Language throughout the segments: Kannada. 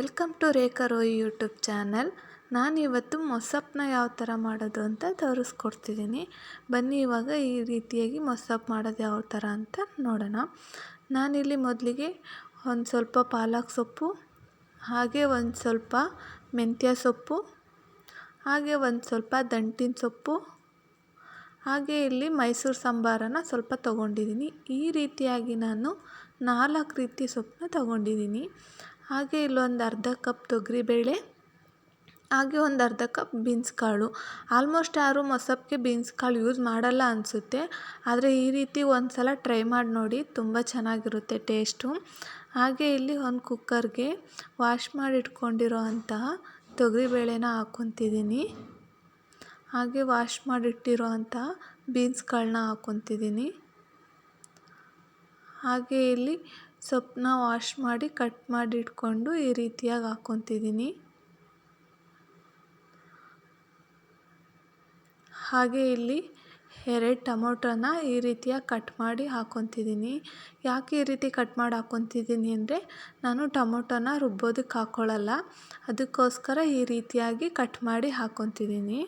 Welcome to Rekha Roy YouTube channel. ನಾನಿವತ್ತು ಮೊಸಪ್ಪನ್ನ ಯಾವ ಥರ ಮಾಡೋದು ಅಂತ ತೋರಿಸ್ಕೊಡ್ತಿದ್ದೀನಿ. ಬನ್ನಿ, ಇವಾಗ ಈ ರೀತಿಯಾಗಿ ಮೊಸಪ್ ಮಾಡೋದು ಯಾವ ಥರ ಅಂತ ನೋಡೋಣ. ನಾನಿಲ್ಲಿ ಮೊದಲಿಗೆ ಒಂದು ಸ್ವಲ್ಪ ಪಾಲಕ್ ಸೊಪ್ಪು, ಹಾಗೆ ಒಂದು ಸ್ವಲ್ಪ ಮೆಂತ್ಯ ಸೊಪ್ಪು, ಹಾಗೆ ಒಂದು ಸ್ವಲ್ಪ ದಂಟಿನ ಸೊಪ್ಪು, ಹಾಗೆ ಇಲ್ಲಿ ಮೈಸೂರು ಸಾಂಬಾರನ್ನು ಸ್ವಲ್ಪ ತೊಗೊಂಡಿದ್ದೀನಿ. ಈ ರೀತಿಯಾಗಿ ನಾನು ನಾಲ್ಕು ರೀತಿ ಸೊಪ್ಪನ್ನ ತೊಗೊಂಡಿದ್ದೀನಿ. ಹಾಗೆ ಇಲ್ಲೊಂದು ಅರ್ಧ ಕಪ್ ತೊಗರಿಬೇಳೆ, ಹಾಗೆ ಒಂದು ಅರ್ಧ ಕಪ್ ಬೀನ್ಸ್ ಕಾಳು ಆಲ್ಮೋಸ್ಟ್ ಯಾರು ಮೊಸಪ್ಪಿಗೆ ಬೀನ್ಸ್ ಕಾಳು ಯೂಸ್ ಮಾಡಲ್ಲ ಅನಿಸುತ್ತೆ. ಆದರೆ ಈ ರೀತಿ ಒಂದು ಸಲ ಟ್ರೈ ಮಾಡಿ ನೋಡಿ ತುಂಬ ಚೆನ್ನಾಗಿರುತ್ತೆ ಟೇಸ್ಟು. ಹಾಗೆ ಇಲ್ಲಿ ಒಂದು ಕುಕ್ಕರ್ಗೆ ವಾಶ್ ಮಾಡಿ ಇಟ್ಕೊಂಡಿರೋ ಅಂತಹ ತೊಗರಿಬೇಳೆನ ಹಾಕ್ಕೊತಿದ್ದೀನಿ. ಹಾಗೆ ವಾಶ್ ಮಾಡಿಟ್ಟಿರೋ ಅಂತಹ ಬೀನ್ಸ್ ಕಾಳನ್ನ ಹಾಕ್ಕೊತಿದ್ದೀನಿ. ಹಾಗೆ ಇಲ್ಲಿ ಸೊಪ್ಪನ್ನ ವಾಶ್ ಮಾಡಿ ಕಟ್ ಮಾಡಿ ಇಟ್ಕೊಂಡು ಈ ರೀತಿಯಾಗಿ ಹಾಕ್ಕೊತಿದ್ದೀನಿ. ಹಾಗೆ ಇಲ್ಲಿ ಎರಡು ಟೊಮೊಟೊನ ಈ ರೀತಿಯಾಗಿ ಕಟ್ ಮಾಡಿ ಹಾಕ್ಕೊತಿದ್ದೀನಿ. ಯಾಕೆ ಈ ರೀತಿ ಕಟ್ ಮಾಡಿ ಹಾಕ್ಕೊತಿದ್ದೀನಿ ಅಂದರೆ ನಾನು ಟೊಮೊಟೊನ ರುಬ್ಬೋದಕ್ಕೆ ಹಾಕ್ಕೊಳ್ಳಲ್ಲ ಅದಕ್ಕೋಸ್ಕರ ಈ ರೀತಿಯಾಗಿ ಕಟ್ ಮಾಡಿ ಹಾಕ್ಕೊತಿದ್ದೀನಿ.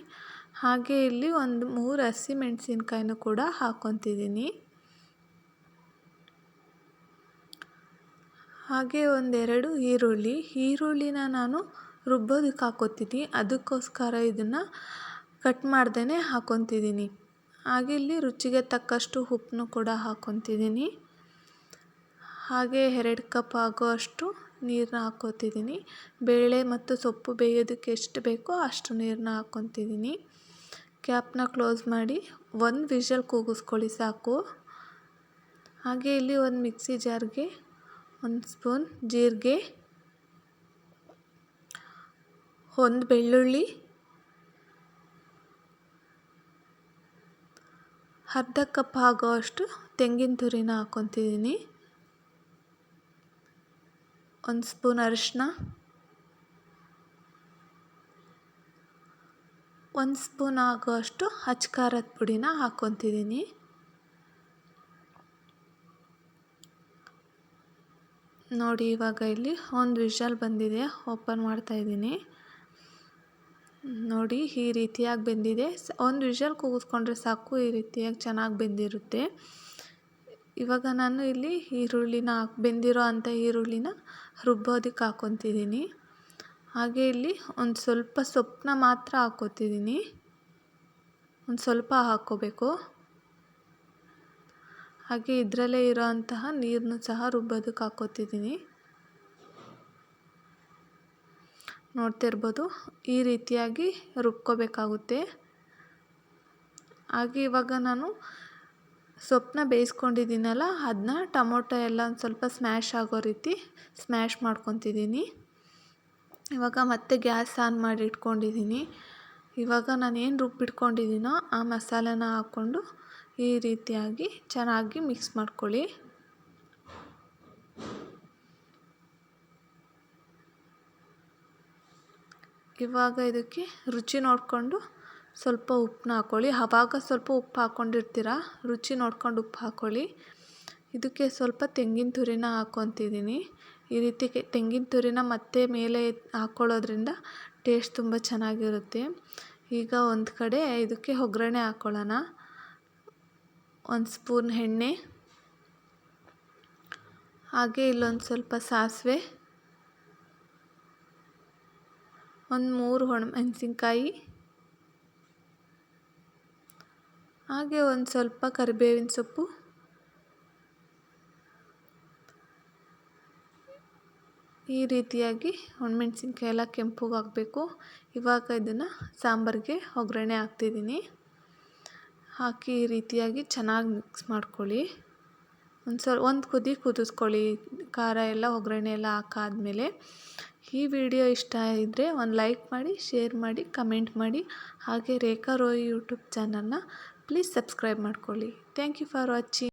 ಹಾಗೆ ಇಲ್ಲಿ ಒಂದು ಮೂರು ಹಸಿಮೆಣ್ಸಿನ್ಕಾಯಿನೂ ಕೂಡ ಹಾಕ್ಕೊತಿದ್ದೀನಿ. ಹಾಗೆ ಒಂದೆರಡು ಈರುಳ್ಳಿ. ಈರುಳ್ಳಿನ ನಾನು ರುಬ್ಬೋದಕ್ಕೆ ಹಾಕ್ಕೊತೀನಿ ಅದಕ್ಕೋಸ್ಕರ ಇದನ್ನು ಕಟ್ ಮಾಡ್ದೇ ಹಾಕ್ಕೊತಿದ್ದೀನಿ. ಹಾಗೆ ಇಲ್ಲಿ ರುಚಿಗೆ ತಕ್ಕಷ್ಟು ಉಪ್ಪನ್ನು ಕೂಡ ಹಾಕ್ಕೊತಿದ್ದೀನಿ. ಹಾಗೆ ಎರಡು ಕಪ್ ಆಗೋ ಅಷ್ಟು ನೀರನ್ನ ಹಾಕ್ಕೊತಿದ್ದೀನಿ. ಬೇಳೆ ಮತ್ತು ಸೊಪ್ಪು ಬೇಯೋದಕ್ಕೆ ಎಷ್ಟು ಬೇಕೋ ಅಷ್ಟು ನೀರನ್ನ ಹಾಕ್ಕೊತಿದ್ದೀನಿ. ಕ್ಯಾಪ್ನ ಕ್ಲೋಸ್ ಮಾಡಿ ಒಂದು ವಿಷಲ್ ಕೂಗಿಸ್ಕೊಳ್ಳಿ ಸಾಕು. ಹಾಗೆ ಇಲ್ಲಿ ಒಂದು ಮಿಕ್ಸಿ ಜಾರ್ಗೆ ಒಂದು ಸ್ಪೂನ್ ಜೀರಿಗೆ, ಒಂದು ಬೆಳ್ಳುಳ್ಳಿ, ಅರ್ಧ ಕಪ್ ಆಗೋವಷ್ಟು ತೆಂಗಿನ ತುರಿನ ಹಾಕ್ಕೊತಿದ್ದೀನಿ. ಒಂದು ಸ್ಪೂನ್ ಅರಿಶಿನ ಒಂದು ಸ್ಪೂನ್ ಆಗೋವಷ್ಟು ಹಚ್ಚ ಖಾರದ ಪುಡಿನ ಹಾಕ್ಕೊತಿದ್ದೀನಿ. ನೋಡಿ, ಇವಾಗ ಇಲ್ಲಿ ಒಂದು ವಿಶಲ್ ಬಂದಿದೆ. ಓಪನ್ ಮಾಡ್ತಾ ಇದ್ದೀನಿ. ನೋಡಿ, ಈ ರೀತಿಯಾಗಿ ಬೆಂದಿದೆ. ಒಂದು ವಿಷಲ್ ಕೂಗಿಸ್ಕೊಂಡ್ರೆ ಸಾಕು, ಈ ರೀತಿಯಾಗಿ ಚೆನ್ನಾಗಿ ಬೆಂದಿರುತ್ತೆ. ಇವಾಗ ನಾನು ಇಲ್ಲಿ ಈರುಳ್ಳಿನ ಬೆಂದಿರೋ ಅಂಥ ಈರುಳ್ಳಿನ ರುಬ್ಬೋದಕ್ಕೆ ಹಾಕ್ಕೊತಿದ್ದೀನಿ. ಹಾಗೆ ಇಲ್ಲಿ ಒಂದು ಸ್ವಲ್ಪ ಸೊಪ್ಪನ್ನ ಮಾತ್ರ ಹಾಕ್ಕೊತಿದ್ದೀನಿ. ಒಂದು ಸ್ವಲ್ಪ ಹಾಕ್ಕೋಬೇಕು. ಹಾಗೆ ಇದರಲ್ಲೇ ಇರೋಂತಹ ನೀರನ್ನು ಸಹ ರುಬ್ಬೋದಕ್ಕೆ ಹಾಕ್ಕೋತಿದ್ದೀನಿ. ನೋಡ್ತಿರ್ಬೋದು ಈ ರೀತಿಯಾಗಿ ರುಬ್ಕೋಬೇಕಾಗುತ್ತೆ. ಹಾಗೆ ಇವಾಗ ನಾನು ಸೊಪ್ಪನ್ನ ಬೇಯಿಸ್ಕೊಂಡಿದ್ದೀನಲ್ಲ, ಅದನ್ನ ಟೊಮೊಟೊ ಎಲ್ಲ ಒಂದು ಸ್ವಲ್ಪ ಸ್ಮ್ಯಾಶ್ ಆಗೋ ರೀತಿ ಸ್ಮ್ಯಾಶ್ ಮಾಡ್ಕೊತಿದ್ದೀನಿ. ಇವಾಗ ಮತ್ತೆ ಗ್ಯಾಸ್ ಆನ್ ಮಾಡಿ ಇಟ್ಕೊಂಡಿದ್ದೀನಿ. ಇವಾಗ ನಾನು ಏನು ರುಬ್ಬಿಟ್ಕೊಂಡಿದ್ದೀನೋ ಆ ಮಸಾಲೆನ ಹಾಕ್ಕೊಂಡು ಈ ರೀತಿಯಾಗಿ ಚೆನ್ನಾಗಿ ಮಿಕ್ಸ್ ಮಾಡ್ಕೊಳ್ಳಿ. ಇವಾಗ ಇದಕ್ಕೆ ರುಚಿ ನೋಡಿಕೊಂಡು ಸ್ವಲ್ಪ ಉಪ್ಪನ್ನ ಹಾಕ್ಕೊಳ್ಳಿ ಆವಾಗ ಸ್ವಲ್ಪ ಉಪ್ಪು ಹಾಕ್ಕೊಂಡಿರ್ತೀರ ರುಚಿ ನೋಡ್ಕೊಂಡು ಉಪ್ಪು ಹಾಕ್ಕೊಳ್ಳಿ ಇದಕ್ಕೆ ಸ್ವಲ್ಪ ತೆಂಗಿನ ತುರಿನ ಹಾಕ್ಕೊತಿದ್ದೀನಿ ಈ ರೀತಿ ತೆಂಗಿನ ತುರಿನ ಮತ್ತೆ ಮೇಲೆ ಹಾಕ್ಕೊಳ್ಳೋದ್ರಿಂದ ಟೇಸ್ಟ್ ತುಂಬ ಚೆನ್ನಾಗಿರುತ್ತೆ. ಈಗ ಒಂದು ಕಡೆ ಇದಕ್ಕೆ ಒಗ್ಗರಣೆ ಹಾಕ್ಕೊಳ್ಳೋಣ ಒಂದು ಸ್ಪೂನ್ ಎಣ್ಣೆ, ಹಾಗೆ ಇಲ್ಲೊಂದು ಸ್ವಲ್ಪ ಸಾಸಿವೆ, ಒಂದು ಮೂರು ಒಣಮೆಣಸಿನ್ಕಾಯಿ, ಹಾಗೆ ಒಂದು ಸ್ವಲ್ಪ ಕರಿಬೇವಿನ ಸೊಪ್ಪು, ಈ ರೀತಿಯಾಗಿ ಒಣಮೆಣ್ಸಿನ್ಕಾಯಿ ಎಲ್ಲ ಕೆಂಪಗಾಗಬೇಕು. ಇವಾಗ ಇದನ್ನು ಸಾಂಬಾರಿಗೆ ಒಗ್ಗರಣೆ ಹಾಕ್ತಿದ್ದೀನಿ. ಹಾಕಿ ಈ ರೀತಿಯಾಗಿ ಚೆನ್ನಾಗಿ ಮಿಕ್ಸ್ ಮಾಡ್ಕೊಳ್ಳಿ. ಒಂದು ಸ್ವಲ್ಪ ಒಂದು ಕುದಿ ಕುದಿಸ್ಕೊಳ್ಳಿ. ಖಾರ ಎಲ್ಲ, ಒಗ್ಗರಣೆ ಎಲ್ಲ ಹಾಕಾದ್ಮೇಲೆ. ಈ ವಿಡಿಯೋ ಇಷ್ಟ ಇದ್ದರೆ ಒಂದು ಲೈಕ್ ಮಾಡಿ ಶೇರ್ ಮಾಡಿ ಕಮೆಂಟ್ ಮಾಡಿ. ಹಾಗೆ ರೇಖಾ ರೋಯ್ ಯೂಟ್ಯೂಬ್ ಚಾನಲ್ನ ಪ್ಲೀಸ್ ಸಬ್ಸ್ಕ್ರೈಬ್ ಮಾಡ್ಕೊಳ್ಳಿ. Thank you for watching